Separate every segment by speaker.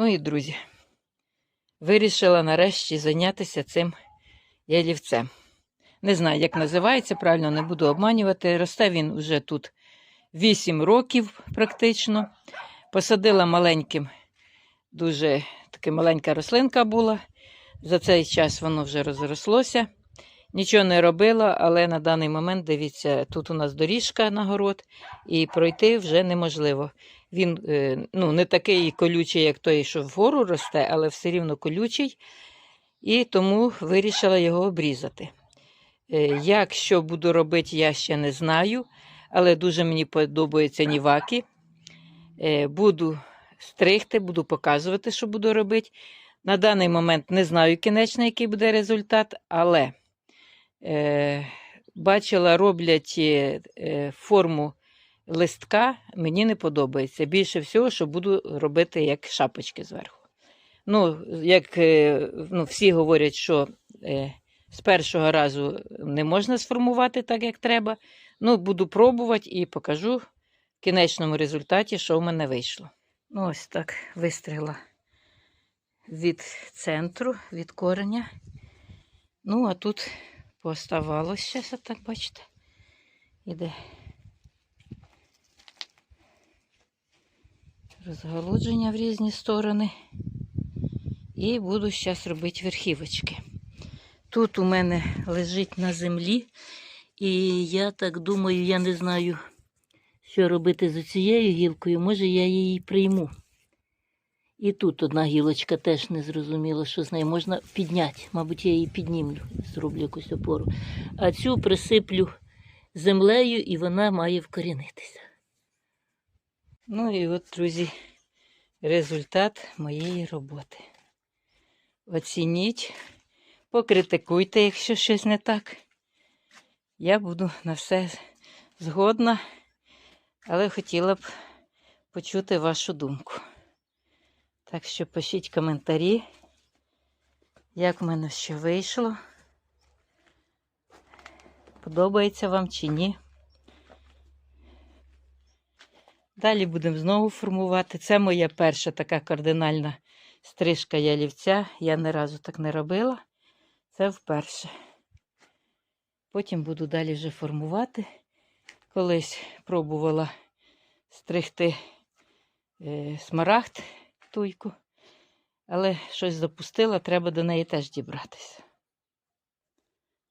Speaker 1: Ну і друзі, вирішила нарешті зайнятися цим ялівцем. Не знаю, як називається, правильно не буду обманювати. Росте він вже тут 8 років практично. Посадила маленьким, дуже така маленька рослинка була. За цей час воно вже розрослося. Нічого не робила, але на даний момент, дивіться, тут у нас доріжка на город, і пройти вже неможливо. Він е, ну, не такий колючий, як той, що вгору росте, але все рівно колючий, і тому вирішила його обрізати. Е, Як що буду робити, я ще не знаю, але дуже мені подобаються ніваки. Е, Буду стригти, буду показувати, що буду робити. На даний момент не знаю кінечний, який буде результат, але бачила, роблять е, е, форму листка, мені не подобається. Більше всього, що буду робити як шапочки зверху. Ну, як е, ну, всі говорять, що з першого разу не можна сформувати так, як треба. Ну, буду пробувати і покажу в кінечному результаті, що в мене вийшло. Ну, ось так вистригла від центру, від кореня. Ну, а тут поставалося, зараз, так бачите, іде розголодження в різні сторони. І буду зараз робити верхівочки. Тут у мене лежить на землі, і я так думаю, я не знаю, що робити з цією гілкою. Може, я її прийму. І тут одна гілочка теж не зрозуміло, що з нею можна підняти. Мабуть, я її піднімлю, зроблю якусь опору. А цю присиплю землею і вона має вкорінитися. Ну і от, друзі, результат моєї роботи. Оцініть, покритикуйте, якщо щось не так. Я буду на все згодна, але хотіла б почути вашу думку. Так що пишіть коментарі, як в мене що вийшло. Подобається вам чи ні. Далі будемо знову формувати. Це моя перша така кардинальна стрижка ялівця. Я ні разу так не робила. Це вперше. Потім буду далі вже формувати. Колись пробувала стригти е, смарагд туйку, але щось запустила, треба до неї теж дібратися.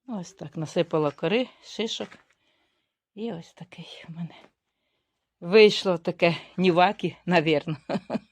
Speaker 1: Ось так насипала кори, шишок. І ось такий у мене. Вийшло таке ніваки, навірно.